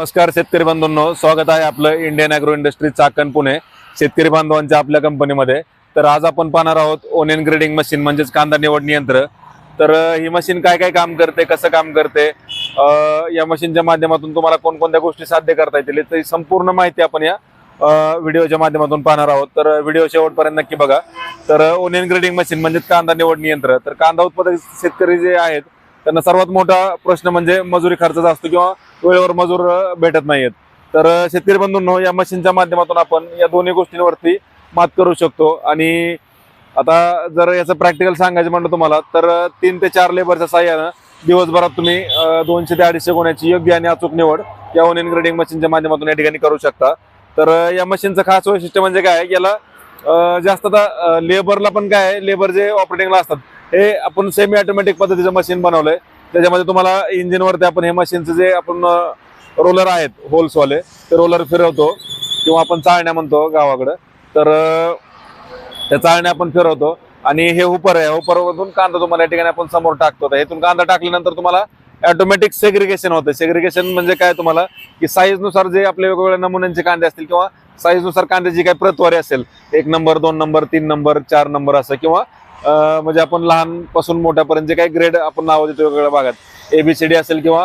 नमस्कार शेतकरी बांधवांनो स्वागत आहे आपलं Indian agro industry Chakan Pune शेतकरी बांधवांच्या आपल्या कंपनीमध्ये. तर आज आपण पाहणार आहोत ओनियन ग्रेडिंग मशीन म्हणजेच कांदा निवड यंत्र तर ही मशीन काय काय काम करते कसं काम करते या मशीनच्या माध्यमातून तुम्हाला कोणकोणत्या गोष्टी साध्य करता येतील तर संपूर्ण माहिती आपण या व्हिडिओच्या माध्यमातून पाहणार आहोत. तर व्हिडिओ शेवटपर्यंत नक्की बघा. तर ओनियन ग्रेडिंग मशीन म्हणजेच कांदा निवड यंत्र तर कांदा उत्पादक शेतकरी जे आहेत त्यांना सर्वात मोठा प्रश्न म्हणजे मजुरी खर्चाचा असतो किंवा वेळेवर मजूर भेटत नाहीत तर शेतकरी बंधूंनो या मशीनच्या माध्यमातून आपण या दोन्ही गोष्टींवरती मात करू शकतो. आणि आता जर याचं प्रॅक्टिकल सांगायचं म्हणलं तुम्हाला तर तीन ते चार लेबरच्या साह्यानं दिवसभरात तुम्ही दोनशे ते अडीचशे गुण्याची योग्य आणि अचूक निवड या ओन इनग्रेडिंग मशीनच्या माध्यमातून या ठिकाणी करू शकता. तर या मशीनचं खास वैशिष्ट्य म्हणजे काय? याला जास्त आता लेबरला पण काय आहे? लेबर जे ऑपरेटिंगला असतात हे आपण सेमी ऑटोमॅटिक पद्धतीचं मशीन बनवलंय. त्याच्यामध्ये तुम्हाला इंजिनवरती आपण हे मशीनचं जे आपण रोलर आहेत होल्सवाले ते रोलर फिरवतो. किंवा आपण चाळण्या म्हणतो गावाकडं. तर त्या चाळण्या आपण फिरवतो. आणि हे हुपर आहे. हुपरमधून कांदा तुम्हाला या ठिकाणी आपण समोर टाकतो. हेतून कांदा टाकल्यानंतर तुम्हाला ऑटोमॅटिक सेग्रिगेशन होतं. सेग्रिगेशन म्हणजे काय तुम्हाला? की साईजनुसार जे आपले वेगवेगळ्या नमुन्यांचे कांदे असतील किंवा साईजनुसार कांद्याची काही प्रतवारी असेल. एक नंबर दोन नंबर तीन नंबर चार नंबर असं किंवा म्हणजे आपण लहानपासून मोठ्यापर्यंत जे काही ग्रेड आपण नाव देतो वेगवेगळ्या भागात एबीसीडी असेल किंवा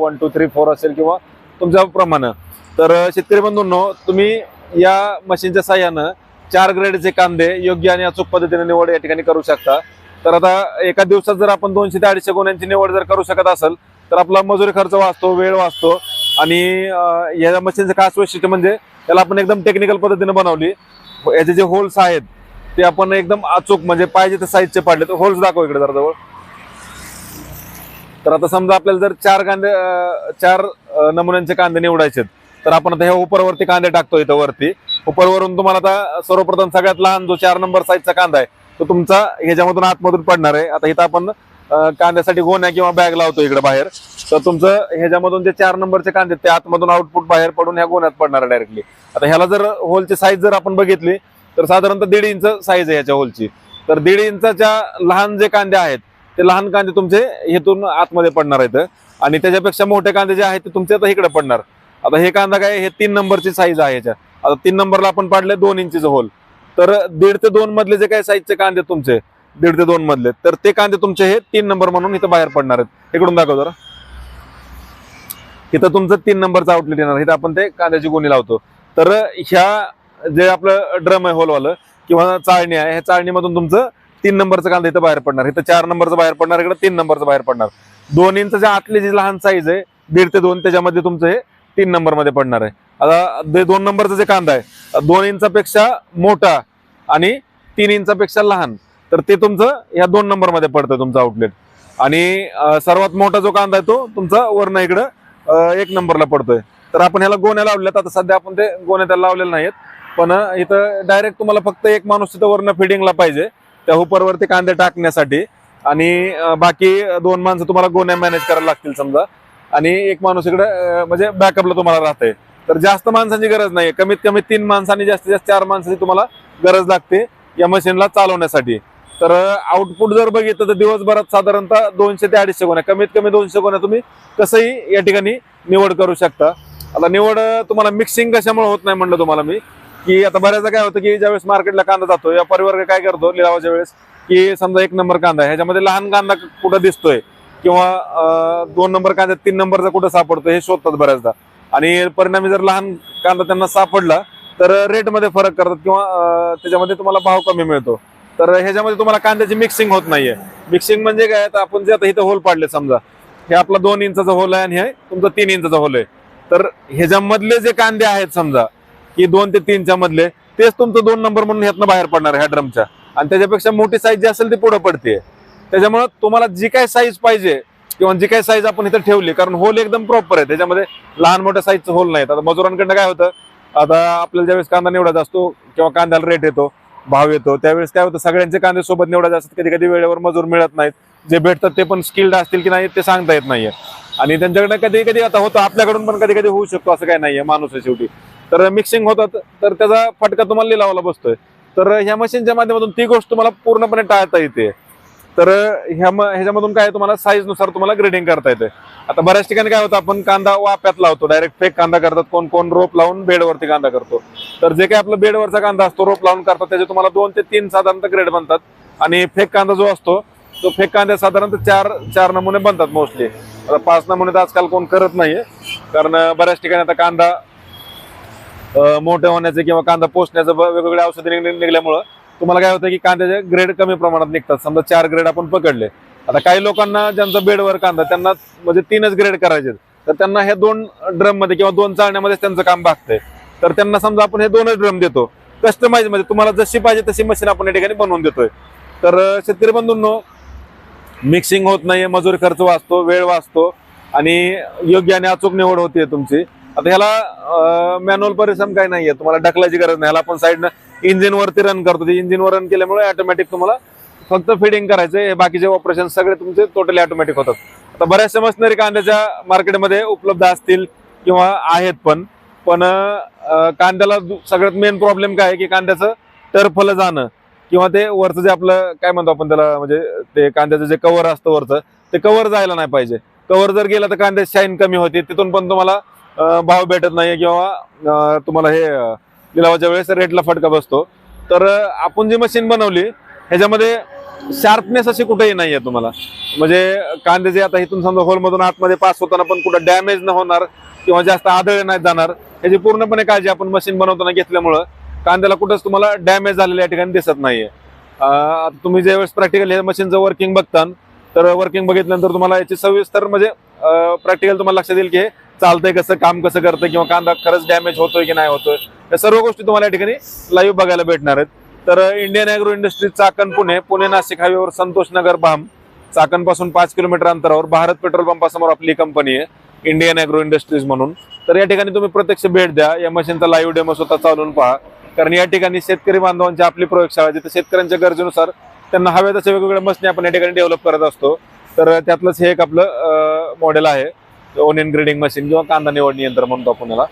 वन टू थ्री फोर असेल किंवा तुमच्या प्रमाणे. तर शेतकरी बंधूंनो तुम्ही या मशीनच्या साह्यानं चार ग्रेडचे कांदे योग्य आणि अचूक पद्धतीने निवड या ठिकाणी करू शकता. तर आता एका दिवसात जर आपण दोनशे ते अडीचशे गुन्ह्यांची निवड जर करू शकत असेल तर आपला मजुरी खर्च वाचतो वेळ वाचतो आणि या मशीनचं खास वैशिष्ट्य म्हणजे त्याला आपण एकदम टेक्निकल पद्धतीने बनवली. याचे जे होल्स आहेत ते आपण एकदम अचूक म्हणजे पाहिजे ते साईजचे पाडले. तर होल्स दाखव इकडे जरा जवळ. तर आता समजा आपल्याला जर चार कांदे चार नमुन्यांचे कांदे निवडायचे तर आपण आता ह्या उपरवरती कांदे टाकतो इथं वरती. उपरवरून तुम्हाला आता सर्वप्रथम सगळ्यात लहान जो चार नंबर साईजचा कांदा आहे तो तुमचा ह्याच्यामधून आतमधून पडणार आहे. आता इथं आपण कांद्यासाठी गोण्या किंवा बॅग लावतो इकडे बाहेर. तर तुमचं ह्याच्यामधून जे चार नंबरचे कांदे आहेत, ते आतमधून आउटपुट बाहेर पडून ह्या गोण्यात पडणार आहे डायरेक्टली आता ह्याला जर होलची साईज जर आपण बघितली तर साधारणतः दीड इंच साईज आहे याच्या होलची तर दीड इंचाच्या लहान जे कांदे आहेत ते लहान कांदे तुमचे हेतून आतमध्ये पडणार आहेत. आणि त्याच्यापेक्षा मोठे कांदे जे आहेत ते तुमचे आता इकडे पडणार. आता हे कांदा काय हे तीन नंबरची साईज आहे याच्या. आता तीन नंबरला आपण पाडले दोन इंचीचं होल तर दीड ते दोन मधले जे काही साईजचे कांदे तुमचे दीड ते दोन मधले तर ते कांदे तुमचे हे तीन नंबर म्हणून इथं बाहेर पडणार आहेत. इकडून दाखव जरा. इथं तुमचं तीन नंबरचं आउटलेट येणार. इथं आपण ते कांद्याची गुणी लावतो. तर ह्या जे आपलं ड्रम आहे होलवालं किंवा चाळणी आहे ह्या चाळणीमधून तुमचं तीन नंबरचं कांदा इथं बाहेर पडणार. इथं चार नंबरचं बाहेर पडणार इकडे तीन नंबरचं बाहेर पडणार. दोन इंच जे आतली जी लहान साईज आहे दीड ते दोन त्याच्यामध्ये तुमचं हे तीन नंबरमध्ये पडणार आहे. आता दोन नंबरचा जे कांदा आहे दोन इंचापेक्षा मोठा आणि तीन इंचापेक्षा लहान तर ते तुमचं या दोन नंबरमध्ये पडतं तुमचं आउटलेट आणि सर्वात मोठा जो कांदा आहे तो तुमचा वर्ण इकडं एक नंबरला पडतोय. तर आपण ह्याला गोण्या लावल्यात आता सध्या आपण ते गोण्या त्याला लावलेल्या नाहीत पण इथं डायरेक्ट तुम्हाला फक्त एक माणूस तिथं वरनं फिडिंगला पाहिजे त्या हुपरवरती कांदे टाकण्यासाठी. आणि बाकी दोन माणसं तुम्हाला गोण्या मॅनेज करायला लागतील समजा. आणि एक माणूस इकडे म्हणजे बॅकअपला तुम्हाला राहते तर जास्त माणसांची गरज नाही कमीत कमी तीन माणसांनी जास्तीत जास्त चार माणसाची तुम्हाला गरज लागते या मशीनला चालवण्यासाठी. तर आउटपुट जर बघितलं तर दिवसभरात साधारणतः दोनशे ते अडीचशे गोण्या कमीत कमी दोनशे गोण्या तुम्ही कसंही या ठिकाणी निवड करू शकता. आता निवड तुम्हाला मिक्सिंग कशामुळे होत नाही म्हणलं तुम्हाला मी. की आता बऱ्याचदा काय होतं की ज्यावेळेस मार्केटला कांदा जातो या वर्ग काय करतो लिलावाच्या वेळेस की समजा एक नंबर कांदा ह्याच्यामध्ये लहान कांदा कुठं दिसतोय? किंवा दोन नंबर कांदा तीन नंबरचा कुठं सापडतो हे शोधतात बऱ्याचदा. आणि परिणामी जर लहान कांदा त्यांना सापडला तर रेटमध्ये फरक करतात किंवा त्याच्यामध्ये तुम्हाला भाव कमी मिळतो. तर ह्याच्यामध्ये तुम्हाला कांद्याची मिक्सिंग होत नाहीये. मिक्सिंग म्हणजे काय तर आपण जे आता इथं होल पाडले समजा. हे आपला दोन इंचाचा होल आहे आणि हे तुमचा तीन इंचाचा होल आहे. तर ह्याच्यामधले जे कांदे आहेत समजा की दोन ते तीनच्या मधले तेच तुमचं दोन नंबर म्हणून ह्यातनं बाहेर पडणार ह्या ड्रमच्या आणि त्याच्यापेक्षा मोठी साईज जी असेल ती पुढे पडते त्याच्यामुळे तुम्हाला जी काय साईज पाहिजे किंवा जी काय साईज आपण इथं ठेवली कारण होल एकदम प्रॉपर आहे. त्याच्यामध्ये लहान मोठ्या साईजचं होल नाहीत. आता मजुरांकडनं काय होतं आता आपल्याला ज्यावेळेस कांदा निवडायचा असतो किंवा कांद्याला रेट येतो भाव येतो त्यावेळेस काय होतं सगळ्यांचे कांदे सोबत निवडायचे असतात कधी कधी वेळेवर मजूर मिळत नाहीत. जे भेटतात ते पण स्किल्ड असतील की नाही ते सांगता येत नाहीये. आणि त्यांच्याकडे कधी कधी आता होतं आपल्याकडून पण कधी कधी होऊ शकतो असं काही नाहीये माणूस आहे शेवटी. तर मिक्सिंग होतात तर त्याचा फटका तुम्हाला लिलावाला बसतोय. तर ह्या मशीनच्या माध्यमातून ती गोष्ट तुम्हाला पूर्णपणे टाळता येते. तर ह्या ह्याच्यामधून काय तुम्हाला? साईजनुसार तुम्हाला ग्रेडिंग करता येते. आता बऱ्याच ठिकाणी काय होतं आपण कांदा वाप्यात लावतो. डायरेक्ट फेक कांदा करतात. कोण कोण रोप लावून बेडवरती कांदा करतो. तर जे काही आपलं बेडवरचा कांदा असतो रोप लावून करतात त्याचे तुम्हाला दोन ते तीन साधारणतः ग्रेड बनतात. आणि फेक कांदा जो असतो तो फेक कांदा साधारणतः चार चार नमुने बनतात मोस्टली आता पाच नमुने तर आजकाल कोण करत नाहीये. कारण बऱ्याच ठिकाणी आता कांदा मोठे होण्याचे किंवा कांदा पोचण्याचं वेगवेगळ्या औषधी निघल्यामुळं तुम्हाला काय होतं की कांद्याचे ग्रेड कमी प्रमाणात निघतात. समजा चार ग्रेड आपण पकडले. आता काही लोकांना ज्यांचा बेडवर कांदा त्यांना म्हणजे तीनच ग्रेड करायचे तर त्यांना हे दोन ड्रममध्ये किंवा दोन चाळण्यामध्ये त्यांचं काम भागतंय. तर त्यांना समजा आपण हे दोनच ड्रम देतो. कस्टमाइज म्हणजे तुम्हाला जशी पाहिजे तशी मशीन आपण या ठिकाणी बनवून देतोय. तर शेतकरी बंधूंनो मिक्सिंग होत नाहीये मजूर खर्च वाचतो वेळ वाचतो आणि योग्य आणि अचूक निवड होते तुमची. आता ह्याला मॅन्युअल परिश्रम काही नाहीये. तुम्हाला ढकलायची गरज नाही. ह्याला आपण साईडनं इंजिनवरती रन करतो. ते रन केल्यामुळे ऑटोमॅटिक तुम्हाला फक्त फिडिंग करायचं हे बाकीचे ऑपरेशन सगळे तुमचे टोटली ऑटोमॅटिक होतात. आता बऱ्याचशा मशिनरी कांद्याच्या मार्केटमध्ये उपलब्ध असतील किंवा आहेत पण. पण कांद्याला सगळ्यात मेन प्रॉब्लेम काय आहे की कांद्याचं टर्फलं जाणं. किंवा ते वरचं जे आपलं काय म्हणतो आपण त्याला म्हणजे ते कांद्याचं जे कव्हर असतं वरचं ते कव्हर जायला नाही पाहिजे. कवर जर गेलं तर कांद्याची शाईन कमी होते तिथून पण तुम्हाला भाव भेटत नाही किंवा तुम्हाला हे लिलावाच्या वेळेस रेटला फटका बसतो. तर आपण जी मशीन बनवली ह्याच्यामध्ये शार्पनेस अशी कुठेही नाही आहे तुम्हाला. म्हणजे कांदे जे आता इथून समजा होलमधून आतमध्ये पास होताना पण कुठं डॅमेज न होणार किंवा जास्त आदळ नाही जाणार ह्याची पूर्णपणे काळजी आपण मशीन बनवताना घेतल्यामुळं कांद्याला कुठंच तुम्हाला डॅमेज झालेल्या या ठिकाणी दिसत नाहीये. तुम्ही ज्यावेळेस प्रॅक्टिकल हे मशीनचं वर्किंग बघता तर वर्किंग बघितल्यानंतर तुम्हाला याची सविस्तर म्हणजे प्रॅक्टिकल तुम्हाला लक्षात येईल की हे चालतंय कसं काम कसं करतं किंवा कांदा खरंच डॅमेज होतोय की नाही होतोय. या सर्व गोष्टी तुम्हाला या ठिकाणी लाईव्ह बघायला भेटणार आहेत. तर Indian agro industry Chakan Pune Pune Nashik हायवेवर संतोष नगर बाम. चाकणपासून पाच किलोमीटर अंतरावर भारत पेट्रोल पंपासमोर आपली कंपनी आहे इंडियन अॅग्रो इंडस्ट्रीज म्हणून. तर या ठिकाणी तुम्ही प्रत्यक्ष भेट द्या. या मशीनचा लाईव्ह डेमो स्वतः चालवून पहा. कारण या ठिकाणी शेतकरी बांधवांची आपली प्रयोगशाळा जिथे शेतकऱ्यांच्या गरजेनुसार त्यांना हव्या तशा वेगवेगळ्या मशनी आपण या ठिकाणी डेव्हलप करत असतो. तर त्यातलंच हे एक आपलं मॉडेल आहे. ओनियन ग्रेडिंग मशीन किंवा कांदा निवडणी यंत्र म्हणतो आपण याला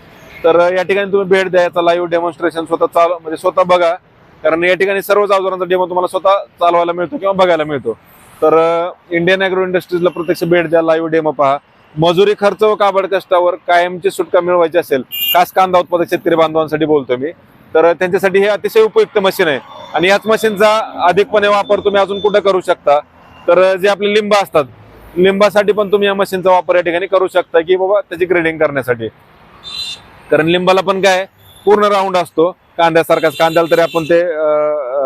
तर या ठिकाणी तुम्ही भेट द्या. याचा लाईव्ह डेमॉन्स्ट्रेशन स्वतः चाल म्हणजे स्वतः बघा. कारण या ठिकाणी सर्वच अवजारांचा डेमो तुम्हाला स्वतः चालवायला मिळतो किंवा बघायला मिळतो. तर इंडियन अॅग्रो इंडस्ट्रीजला प्रत्यक्ष भेट द्या. लाईव्ह डेमो पहा. मजुरी खर्च व काबड कष्टावर कायमची सुटका मिळवायची असेल खास कांदा उत्पादक शेतकरी बांधवांसाठी बोलतो मी. तर त्यांच्यासाठी हे अतिशय उपयुक्त मशीन आहे. आणि याच मशीनचा अधिकपणे वापर तुम्ही अजून कुठं करू शकता? तर जे आपले लिंब असतात लिंबासाठी पण तुम्ही या मशीनचा वापर या ठिकाणी करू शकता की बाबा त्याची ग्रेडिंग करण्यासाठी. कारण लिंबाला पण काय पूर्ण राऊंड असतो. कांद्यासारखाच कांद्याला तरी आपण ते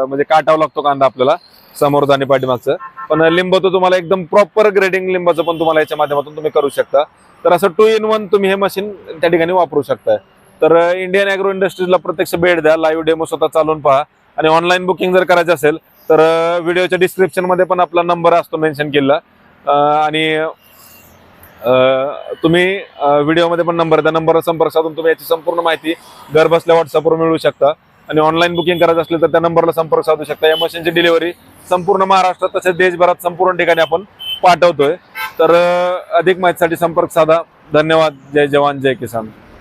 म्हणजे काटावं लागतो कांदा आपल्याला समोर आणि पाठीमागचं. पण लिंब तो तुम्हाला एकदम प्रॉपर ग्रेडिंग लिंबाचं पण तुम्हाला याच्या माध्यमातून तुम्ही करू शकता. तर असं टू इन वन तुम्ही हे मशीन त्या ठिकाणी वापरू शकताय. तर इंडियन अॅग्रो इंडस्ट्रीजला प्रत्यक्ष भेट द्या. लाईव्ह डेमो स्वतः चालवून पहा. आणि ऑनलाईन बुकिंग जर करायचं असेल तर व्हिडिओच्या डिस्क्रिप्शनमध्ये पण आपला नंबर असतो मेन्शन केलेला. आणि तुम्ही व्हिडिओमध्ये पण नंबर त्या नंबरवर संपर्क साधून तुम्ही याची संपूर्ण माहिती घर बसल्या व्हॉट्सअपवर मिळवू शकता. आणि ऑनलाईन बुकिंग करायचं असलं तर त्या नंबरला संपर्क साधू शकता. या मशीनची डिलिव्हरी संपूर्ण महाराष्ट्रात तसेच देशभरात संपूर्ण ठिकाणी आपण पाठवतोय. तर अधिक माहितीसाठी संपर्क साधा. धन्यवाद. जय जवान जय किसान.